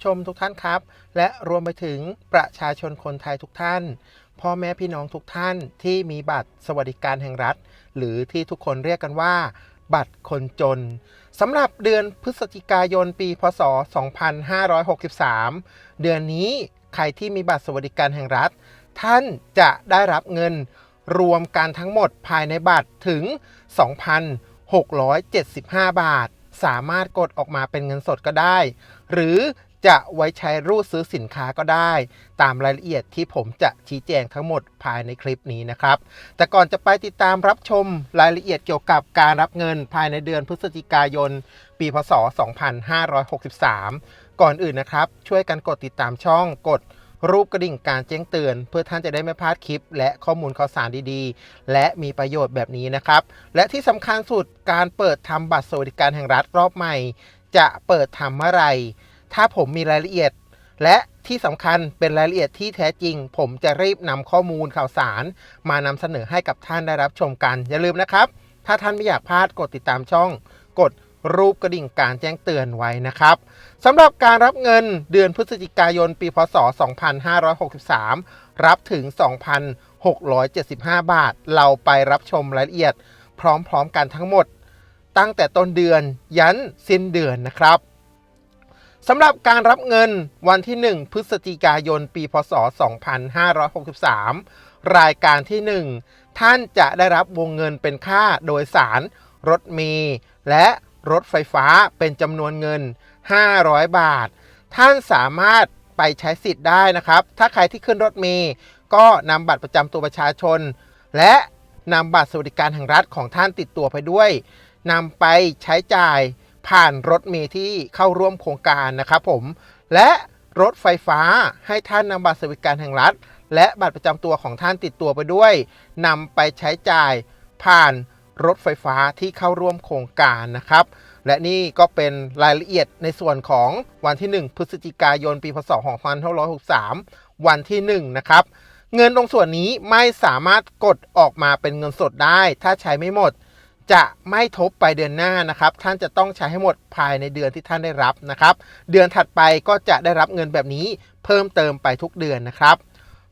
ผู้ชมทุกท่านครับ และรวมไปถึงประชาชนคนไทยทุกท่าน พ่อแม่พี่น้องทุกท่านที่มีบัตรสวัสดิการแห่งรัฐ หรือที่ทุกคนเรียกกันว่า บัตรคนจนสำหรับเดือนพฤศจิกายนปี พศ 2563 เดือนนี้ใครที่มีบัตรสวัสดิการแห่งรัฐ ท่านจะได้รับเงินรวมกันทั้งหมดภายในบัตรถึง 2,675 บาท สามารถกดออกมาเป็นเงินสดก็ได้ หรือ จะไว้ใช้รูดซื้อสินค้าก็ได้ ตามรายละเอียดที่ผมจะชี้แจงทั้งหมดภายในคลิปนี้นะครับ แต่ก่อนจะไปติดตามรับชมรายละเอียดเกี่ยวกับการรับเงินภายในเดือนพฤศจิกายน ปีพศ 2563 ก่อนอื่นนะครับ ช่วยกันกดติดตามช่องกดรูปกระดิ่งการแจ้งเตือน เพื่อท่านจะได้ไม่พลาดคลิป และข้อมูลข่าวสารดีๆ และมีประโยชน์แบบนี้นะครับ และที่สำคัญสุดการเปิดทำบัตรสวัสดิการแห่งรัฐรอบใหม่ จะเปิดทำเมื่อไหร่ ถ้าผมมีรายละเอียด และที่สำคัญเป็นรายละเอียดที่แท้จริง ผมจะรีบนำข้อมูลข่าวสาร มานำเสนอให้กับท่านได้รับชมกัน อย่าลืมนะครับ ถ้าท่านไม่อยากพลาดกดติดตามช่อง กดรูปกระดิ่งการแจ้งเตือนไว้นะครับสำหรับการรับเงินเดือนพฤศจิกายนปีพศ 2563 รับถึง 2,675 บาท เราไปรับชมรายละเอียด พร้อมๆกันทั้งหมด ตั้งแต่ต้นเดือนยันสิ้นเดือนนะครับ สำหรับการรับเงินวันที่ 1 พฤศจิกายน ปีพศ 2563 รายการที่ 1 ท่านจะได้รับวงเงินเป็นค่าโดยสาร รถเมล์และรถไฟฟ้าเป็นจำนวนเงิน 500 บาท ท่านสามารถไปใช้สิทธิ์ได้นะครับ ถ้าใครที่ขึ้นรถเมล์ก็นำบัตรประจำตัวประชาชน และนำบัตรสวัสดิการแห่งรัฐของท่านติดตัวไปด้วยนำไปใช้จ่าย ผ่านรถเมล์ที่เข้าร่วมโครงการนะครับผม และรถไฟฟ้าให้ท่านนำบัตรสวัสดิการแห่งรัฐ และบัตรประจำตัวของท่านติดตัวไปด้วยนำไปใช้จ่ายผ่านรถไฟฟ้าที่เข้าร่วมโครงการนะครับ และนี่ก็เป็นรายละเอียดในส่วนของวันที่ 1 พฤศจิกายนปีพศ2563 วันที่ 1 นะครับ เงินตรงส่วนนี้ไม่สามารถกดออกมาเป็นเงินสดได้ ถ้าใช้ไม่หมด จะไม่ทบไปเดือนหน้านะครับ ท่านจะต้องใช้ให้หมดภายในเดือนที่ท่านได้รับนะครับ เดือนถัดไปก็จะได้รับเงินแบบนี้เพิ่มเติมไปทุกเดือนนะครับ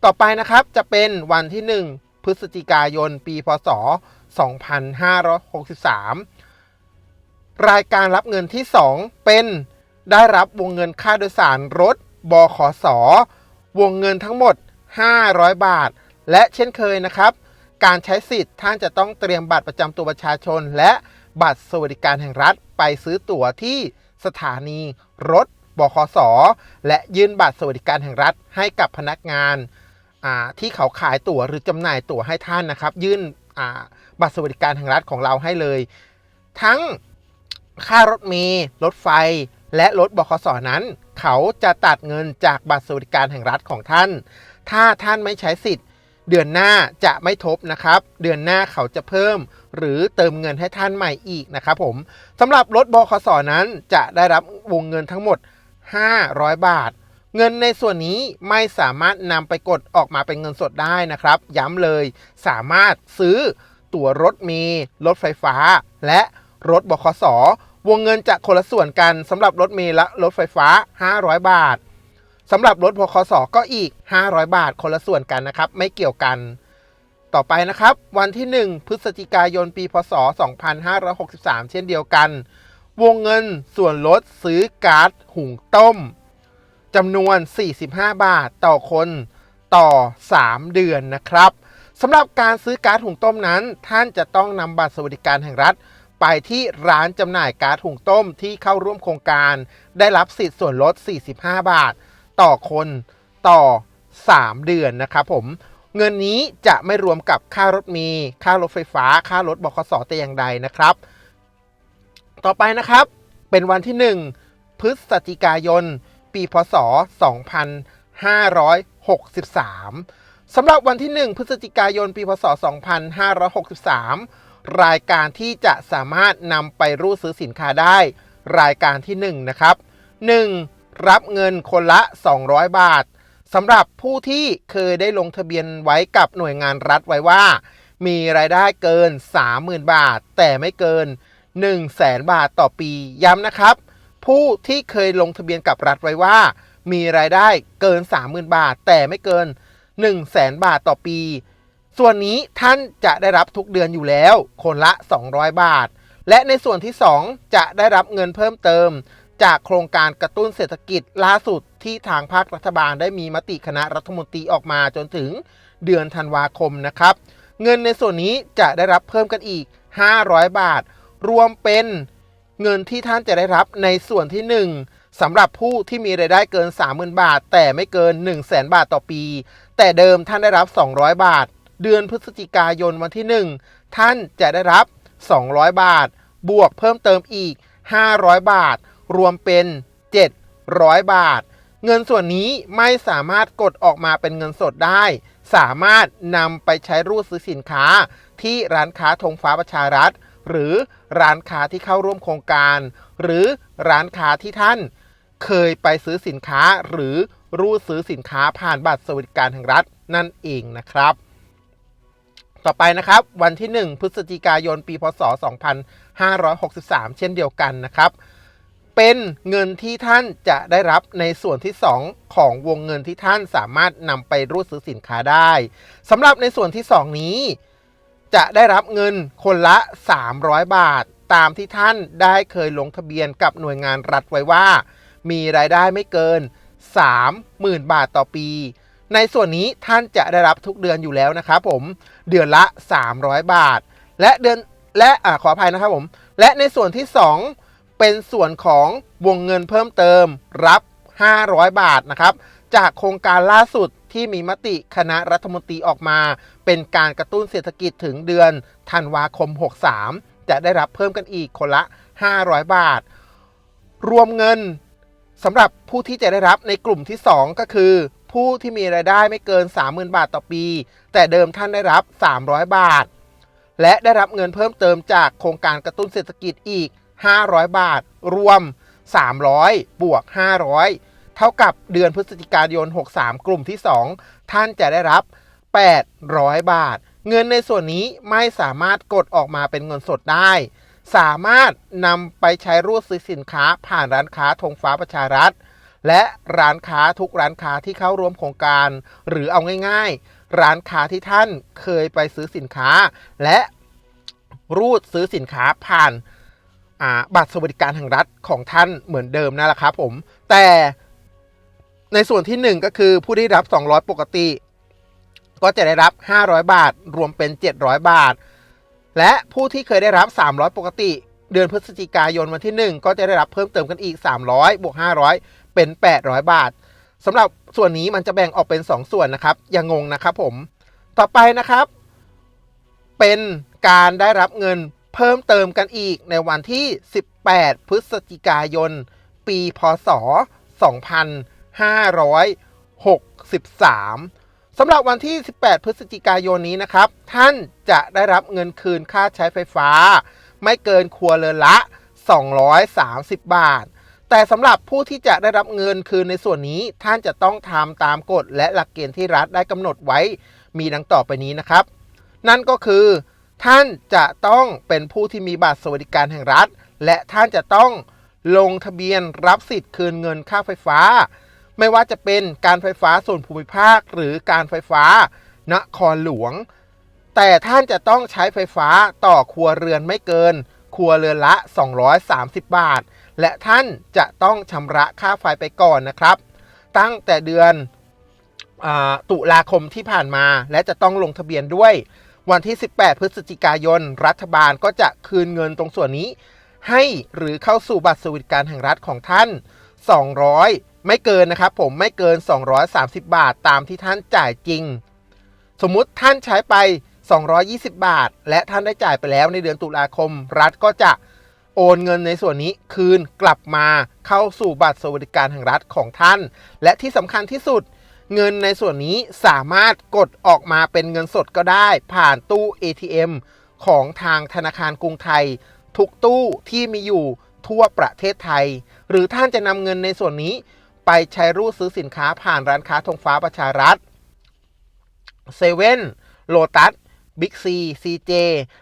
ต่อไปนะครับจะเป็นวันที่ 1 พฤศจิกายน ปีพศ 2563 รายการรับเงินที่ 2 เป็นได้รับวงเงินค่าโดยสารรถบขสวงเงินทั้งหมด 500 บาท และเช่นเคยนะครับ การใช้สิทธิ์ท่านจะต้องเตรียมบัตรประจำตัวประชาชน และบัตรสวัสดิการแห่งรัฐไปซื้อตั๋วที่สถานีรถบขสและยื่นบัตรสวัสดิการแห่งรัฐให้กับพนักงานที่เขาขายตั๋วหรือจำหน่ายตั๋วให้ท่านนะครับ ยื่นบัตรสวัสดิการแห่งรัฐของเราให้เลย ทั้งค่ารถเมล์รถไฟ และรถบขสนั้น เขาจะตัดเงินจากบัตรสวัสดิการแห่งรัฐของท่าน ถ้าท่านไม่ใช้สิทธิ์ เดือนหน้าจะไม่ทบนะครับ เดือนหน้าเขาจะเพิ่ม หรือเติมเงินให้ท่านใหม่อีกนะครับผมสำหรับรถบขสนั้นจะได้รับวงเงินทั้งหมด 500 บาท เงินในส่วนนี้ไม่สามารถนำไปกดออกมาเป็นเงินสดได้นะครับ ย้ำเลยสามารถซื้อตั๋วรถมล์รถไฟฟ้า และรถบขสวงเงินจะคนละส่วนกันสำหรับรถเมล์และรถไฟฟ้า 500 บาท สำหรับรถบขสก็อีก 500 บาทคนละส่วนกันนะครับ ไม่เกี่ยวกันต่อไปนะครับ วันที่ 1 พฤศจิกายนปีพศ 2563 เช่นเดียวกัน วงเงินส่วนลดซื้อก๊าซหุงต้มจำนวน 45 บาทต่อคนต่อ 3 เดือนนะครับสำหรับการซื้อก๊าซหุงต้มนั้น ท่านจะต้องนำบัตรสวัสดิการแห่งรัฐ ไปที่ร้านจำหน่ายก๊าซหุงต้มที่เข้าร่วมโครงการ ได้รับสิทธิ์ส่วนลด 45 บาท ต่อคนต่อ 3 เดือนนะครับผมเงินนี้จะไม่รวมกับค่ารถมี ค่ารถไฟฟ้า ค่ารถบขสแต่อย่างใดนะครับ ต่อไปนะครับ เป็นวันที่ 1 พฤศจิกายน ปีพศ 2563 สำหรับวันที่ 1 พฤศจิกายน ปีพศ 2563 รายการที่จะสามารถนำไปรูดซื้อสินค้าได้ รายการที่ 1 นะครับ 1. รับเงินคนละ 200 บาทสำหรับผู้ที่เคยได้ลงทะเบียนไว้กับหน่วยงานรัฐไว้ว่า มีรายได้เกิน 30,000 บาท แต่ไม่เกิน 1 0 0 0 0แบาทต่อปีย้ำนะครับ ผู้ที่เคยลงทะเบียนกับรัฐไว้ว่า มีรายได้เกิน 30,000 บาท แต่ไม่เกิน 1 0 0 0 0แบาทต่อปี ส่วนนี้ท่านจะได้รับทุกเดือนอยู่แล้ว คนละ 200 บาท และในส่วนที่ 2 จะได้รับเงินเพิ่มเติม จากโครงการกระตุ้นเศรษฐกิจล่าสุดที่ทางภาครัฐบาลได้มีมติคณะรัฐมนตรีออกมาจนถึงเดือนธันวาคมนะครับ เงินในส่วนนี้จะได้รับเพิ่มกันอีก 500 บาท รวมเป็นเงินที่ท่านจะได้รับในส่วนที่ 1สำหรับผู้ที่มีรายได้เกิน 30,000 บาท แต่ไม่เกิน 1 0 0 0 0 0 บาทต่อปี แต่เดิมท่านได้รับ 200 บาท เดือนพฤศจิกายนวันที่ 1 ท่านจะได้รับ 200 บาท บวกเพิ่มเติมอีก 500 บาท รวมเป็น 700 บาท เงินส่วนนี้ไม่สามารถกดออกมาเป็นเงินสดได้ สามารถนำไปใช้รูดซื้อสินค้าที่ร้านค้าธงฟ้าประชารัฐ หรือร้านค้าที่เข้าร่วมโครงการ หรือร้านค้าที่ท่าน เคยไปซื้อสินค้าหรือรูดซื้อสินค้าผ่านบัตรสวัสดิการแห่งรัฐนั่นเองนะครับต่อไปนะครับ วันที่ 1 พฤศจิกายน ปี พศ 2563 เช่นเดียวกันนะครับ เป็นเงินที่ท่านจะได้รับในส่วนที่ 2 ของวงเงินที่ท่านสามารถนำไปรูดซื้อสินค้าได้สำหรับในส่วนที่ 2 นี้ จะได้รับเงินคนละ 300 บาท ตามที่ท่านได้เคยลงทะเบียนกับหน่วยงานรัฐไว้ว่า มีรายได้ไม่เกิน 30,000 บาทต่อปี ในส่วนนี้ท่านจะได้รับทุกเดือนอยู่แล้วนะครับผมเดือนละ 300 บาท และเดือนและอขออภัยนะครับผมและในส่วนที่ 2 เป็นส่วนของวงเงินเพิ่มเติมรับ 500 บาทนะครับ จากโครงการล่าสุดที่มีมติคณะรัฐมนตรีออกมา เป็นการกระตุ้นเศรษฐกิจถึงเดือนธันวาคม 63 จะได้รับเพิ่มกันอีกคนละ 500 บาท รวมเงินสำหรับผู้ที่จะได้รับในกลุ่มที่ 2 ก็คือ ผู้ที่มีรายได้ไม่เกิน 30,000 บาทต่อปี แต่เดิมท่านได้รับ 300 บาท และได้รับเงินเพิ่มเติมจากโครงการกระตุ้นเศรษฐกิจอีก 500 บาท รวม 300 บวก 500 เท่ากับเดือนพฤศจิกายน 63 กลุ่มที่ 2 ท่านจะได้รับ 800 บาท เงินในส่วนนี้ไม่สามารถกดออกมาเป็นเงินสดได้ สามารถนำไปใช้รูดซื้อสินค้าผ่านร้านค้าธงฟ้าประชารัฐ และร้านค้าทุกร้านค้าที่เข้าร่วมโครงการ หรือเอาง่ายๆ ร้านค้าที่ท่านเคยไปซื้อสินค้า และรูดซื้อสินค้าผ่าน บัตรสวัสดิการแห่งรัฐของท่านเหมือนเดิมนั่นแหละครับผมแต่ในส่วนที่ 1 ก็คือผู้ที่รับ 200 ปกติ ก็จะได้รับ 500 บาท รวมเป็น 700 บาท และผู้ที่เคยได้รับ 300 ปกติ เดือนพฤศจิกายนวันที่ 1 ก็จะได้รับเพิ่มเติมกันอีก 300บวก500 เป็น 800 บาทสำหรับส่วนนี้มันจะแบ่งออกเป็น 2 ส่วนนะครับ อย่างงงนะครับผม ต่อไปนะครับ เป็นการได้รับเงิน เพิ่มเติมกันอีกในวันที่ 18 พฤศจิกายน ปีพศ 2563 สำหรับวันที่ 18 พฤศจิกายนนี้นะครับ ท่านจะได้รับเงินคืนค่าใช้ไฟฟ้า ไม่เกินครัวเรือนละ 230 บาท แต่สำหรับผู้ที่จะได้รับเงินคืนในส่วนนี้ ท่านจะต้องทำตามกฎและหลักเกณฑ์ที่รัฐได้กำหนดไว้ มีดังต่อไปนี้นะครับ นั่นก็คือ ท่านจะต้องเป็นผู้ที่มีบัตรสวัสดิการแห่งรัฐ และท่านจะต้องลงทะเบียนรับสิทธิ์คืนเงินค่าไฟฟ้า ไม่ว่าจะเป็นการไฟฟ้าส่วนภูมิภาค หรือการไฟฟ้านครหลวง แต่ท่านจะต้องใช้ไฟฟ้าต่อครัวเรือนไม่เกิน ครัวเรือนละ 230 บาท และท่านจะต้องชำระค่าไฟไปก่อนนะครับ ตั้งแต่เดือนอตุลาคมที่ผ่านมาและจะต้องลงทะเบียนด้วย วันที่ 18 พฤศจิกายน รัฐบาลก็จะคืนเงินตรงส่วนนี้ ให้หรือเข้าสู่บัตรสวัสดิการแห่งรัฐของท่าน 200 ไม่เกินนะครับผมไม่เกิน 230 บาทตามที่ท่านจ่ายจริง สมมุติท่านใช้ไป 220 บาท และท่านได้จ่ายไปแล้วในเดือนตุลาคม รัฐก็จะโอนเงินในส่วนนี้คืนกลับมาเข้าสู่บัตรสวัสดิการแห่งรัฐของท่าน และที่สำคัญที่สุด เงินในส่วนนี้สามารถกดออกมาเป็นเงินสดก็ได้ ผ่านตู้ ATM ของทางธนาคารกรุงไทย ทุกตู้ที่มีอยู่ทั่วประเทศไทย หรือท่านจะนำเงินในส่วนนี้ ไปใช้รูดซื้อสินค้าผ่านร้านค้าธงฟ้าประชารัฐเซเว่นโลตัส Big C CJ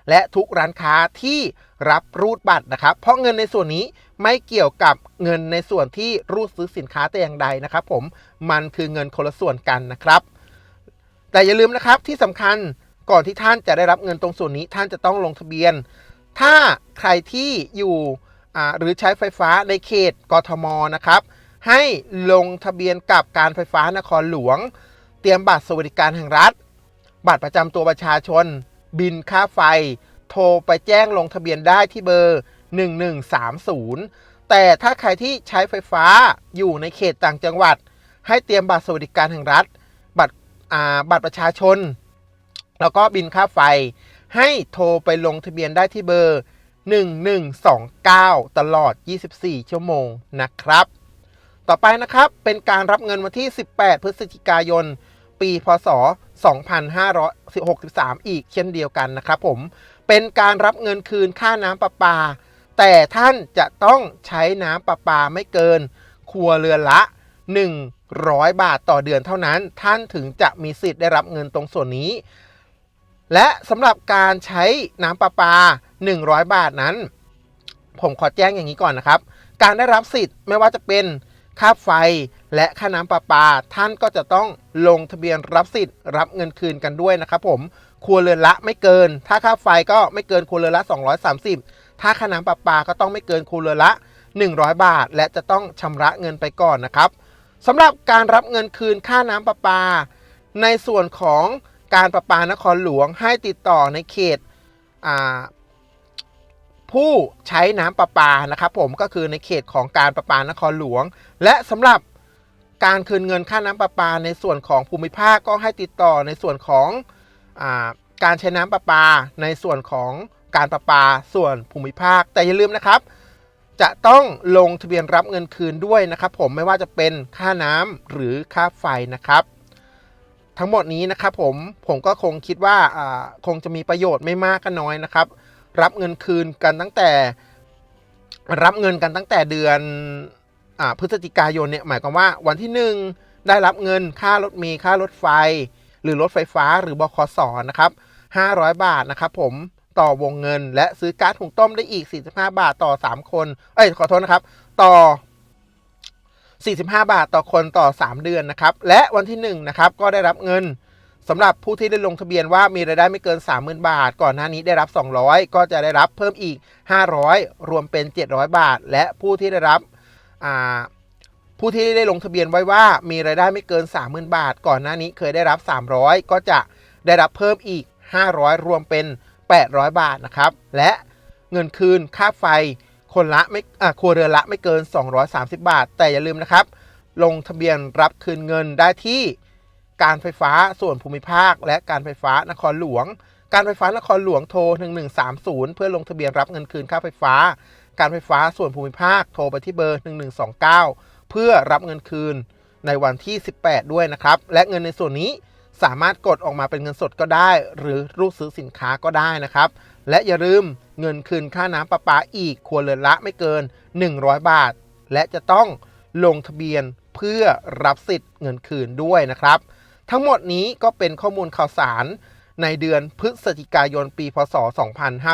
และทุกร้านค้าที่รับรูดบัตรนะครับ เพราะเงินในส่วนนี้ ไม่เกี่ยวกับเงินในส่วนที่รูดซื้อสินค้าแต่อย่างใดนะครับ ผมมันคือเงินคนละส่วนกันนะครับ แต่อย่าลืมนะครับที่สำคัญก่อนที่ท่านจะได้รับเงินตรงส่วนนี้ท่านจะต้องลงทะเบียน ถ้าใครที่อยู่หรือใช้ไฟฟ้าในเขตกทมนะครับ ให้ลงทะเบียนกับการไฟฟ้านครหลวง เตรียมบัตรสวัสดิการแห่งรัฐ บัตรประจำตัวประชาชน บินค่าไฟ โทรไปแจ้งลงทะเบียนได้ที่เบอร์ 1130 แต่ถ้าใครที่ใช้ไฟฟ้าอยู่ในเขตต่างจังหวัด ให้เตรียมบัตรสวัสดิการแห่งรัฐ บัตรบัตรประชาชน แล้วก็บินค่าไฟ ให้โทรไปลงทะเบียนได้ที่เบอร์ 1129 ตลอด 24 ชั่วโมงนะครับต่อไปนะครับเป็นการรับเงินวันที่ 18 พฤศจิกายน ปี พศ 2563 อีกเช่นเดียวกันนะครับผม เป็นการรับเงินคืนค่าน้ำประปา แต่ท่านจะต้องใช้น้ำประปาไม่เกิน ครัวเรือนละ 100 บาทต่อเดือนเท่านั้น ท่านถึงจะมีสิทธิ์ได้รับเงินตรงส่วนนี้ และสำหรับการใช้น้ำประปา 100 บาทนั้น ผมขอแจ้งอย่างนี้ก่อนนะครับ การได้รับสิทธิ์ไม่ว่าจะเป็นค่าไฟและค่าน้ำประปา ท่านก็จะต้องลงทะเบียนรับสิทธิ์รับเงินคืนกันด้วยนะครับผมครัวเรือนละไม่เกิน ถ้าค่าไฟก็ไม่เกินครัวเรือนละ 230 ถ้าค่าน้ำประปาก็ต้องไม่เกินครัวเรือนละ 100 บาท และจะต้องชำระเงินไปก่อนนะครับสำหรับการรับเงินคืนค่าน้ำประปา ในส่วนของการประปานครหลวงให้ติดต่อในเขตผู้ใช้น้ำประปานะครับผมก็คือในเขตของการประปานครหลวง และสำหรับการคืนเงินค่าน้ำประปา ในส่วนของภูมิภาคก็ให้ติดต่อในส่วนของอการใช้น้ำประปา ในส่วนของ การประปาส่วนภูมิภาค แต่อย่าลืมนะครับ จะต้องลงทะเบียนรับเงินคืนด้วยนะครับ ผมไม่ว่าจะเป็นค่าน้ำหรือค่าไฟนะครับ ทั้งหมดนี้นะครับผมผมก็คงคิดว่าคงจะมีประโยชน์ไม่มากก็น้อยนะครับ รับเงินคืนกันตั้งแต่ รับเงินกันตั้งแต่เดือนอพฤศจิกายนเนี่ยหมายความว่าวันที่หนึ่งได้รับเงินค่ารถเมล์ค่ารถไฟ หรือรถไฟฟ้าหรือบคสนะครับ500 บาทนะครับผม ต่อวงเงิน และซื้อก๊าซหุงต้มได้อีก 45 บาทต่อ 3 คน เอ้ยขอโทษนะครับ ต่อ 45 บาทต่อคนต่อ 3 เดือนนะครับ และวันที่1นะครับก็ได้รับเงินสำหรับผู้ที่ได้ลงทะเบียนว่ามีรายได้ไม่เกิน 30,000 บาท ก่อนหน้านี้ได้รับ 200 ก็จะได้รับเพิ่มอีก 500 รวมเป็น 700 บาท และผู้ที่ได้รับผู้ที่ได้ลงทะเบียนไว้ว่ามีรายได้ไม่เกิน 30,000 บาท ก่อนหน้านี้เคยได้รับ 300 ก็จะได้รับเพิ่มอีก 500 รวมเป็น 800 บาทนะครับ และเงินคืนค่าไฟคนละไม่ครัวเรือนละไม่เกิน 230 บาท แต่อย่าลืมนะครับ ลงทะเบียนรับคืนเงินได้ที่การไฟฟ้าส่วนภูมิภาค และการไฟฟ้านครหลวง การไฟฟ้านครหลวงโทร 1130 เพื่อลงทะเบียนรับเงินคืนค่าไฟฟ้า การไฟฟ้าส่วนภูมิภาคโทรไปที่เบอร์ 1129 เพื่อรับเงินคืนในวันที่ 18 ด้วยนะครับ และเงินในส่วนนี้ สามารถกดออกมาเป็นเงินสดก็ได้ หรือรูดซื้อสินค้าก็ได้นะครับ และอย่าลืมเงินคืนค่าน้ำประปาอีกครัวเรือนละไม่เกิน 100 บาท และจะต้องลงทะเบียนเพื่อรับสิทธิ์เงินคืนด้วยนะครับ ทั้งหมดนี้ก็เป็นข้อมูลข่าวสารในเดือนพฤศจิกายนปี พศ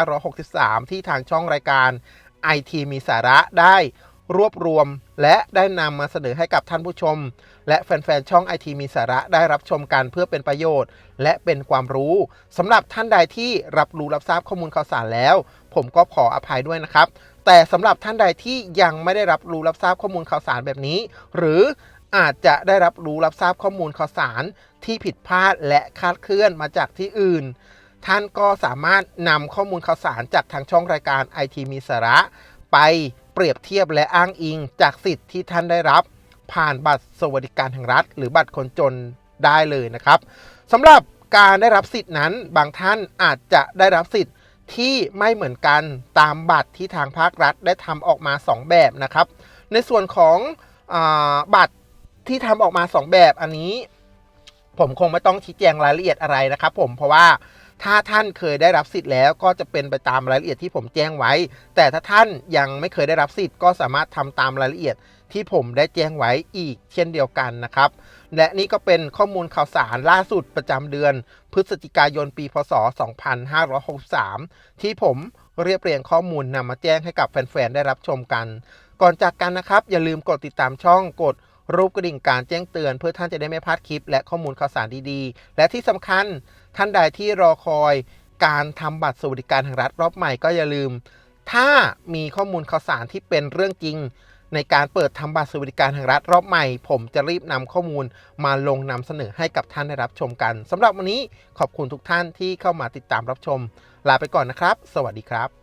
2563 ที่ทางช่องรายการ IT มีสาระได้ รวบรวม และได้นำมาเสนอให้กับท่านผู้ชม และแฟนๆช่อง IT มีสาระได้รับชมกันเพื่อเป็นประโยชน์ และเป็นความรู้สำหรับท่านใดที่รับรู้รับทราบข้อมูลข่าวสารแล้ว ผมก็ขออภัยด้วยนะครับ แต่สำหรับท่านใดที่ยังไม่ได้รับรู้รับทราบข้อมูลข่าวสารแบบนี้ หรืออาจจะได้รับรู้รับทราบข้อมูลข่าวสารที่ผิดพลาดและคาดเคลื่อนมาจากที่อื่น ท่านก็สามารถนำข้อมูลข่าวสารจากทางช่องรายการ IT มีสาระ ไป เปรียบเทียบและอ้างอิงจากสิทธิ์ที่ท่านได้รับ ผ่านบัตรสวัสดิการแห่งรัฐ หรือบัตรคนจนได้เลยนะครับสำหรับการได้รับสิทธินั้นบางท่านอาจจะได้รับสิทธิ์ที่ไม่เหมือนกันตามบัตรที่ทางภาครัฐได้ทำออกมา 2 แบบนะครับ ในส่วนของอบัตรที่ทำออกมา 2 แบบอันนี้ ผมคงไม่ต้องชี้แจงรายละเอียดอะไรนะครับ ผมเพราะว่า ถ้าท่านเคยได้รับสิทธิ์แล้วก็จะเป็นไปตามรายละเอียดที่ผมแจ้งไว้ แต่ถ้าท่านยังไม่เคยได้รับสิทธิ์ก็สามารถทำตามรายละเอียดที่ผมได้แจ้งไว้อีกเช่นเดียวกันนะครับ และนี่ก็เป็นข้อมูลข่าวสารล่าสุดประจำเดือน พฤศจิกายนปีพศ 2563 ที่ผมเรียบเรียงข้อมูลนำมาแจ้งให้กับแฟนๆ ได้รับชมกัน ก่อนจากกันนะครับ อย่าลืมกดติดตามช่องกดรูปกระดิ่งการแจ้งเตือน เพื่อท่านจะได้ไม่พลาดคลิปและข้อมูลข่าวสารดีๆ และที่สำคัญ ท่านใดที่รอคอยการทำบัตรสวัสดิการแห่งรัฐรอบใหม่ก็อย่าลืม ถ้ามีข้อมูลข่าวสารที่เป็นเรื่องจริง ในการเปิดทำบัตรสวัสดิการแห่งรัฐรอบใหม่ ผมจะรีบนำข้อมูลมาลงนำเสนอให้กับท่านได้รับชมกันสำหรับวันนี้ขอบคุณทุกท่านที่เข้ามาติดตามรับชม ลาไปก่อนนะครับ สวัสดีครับ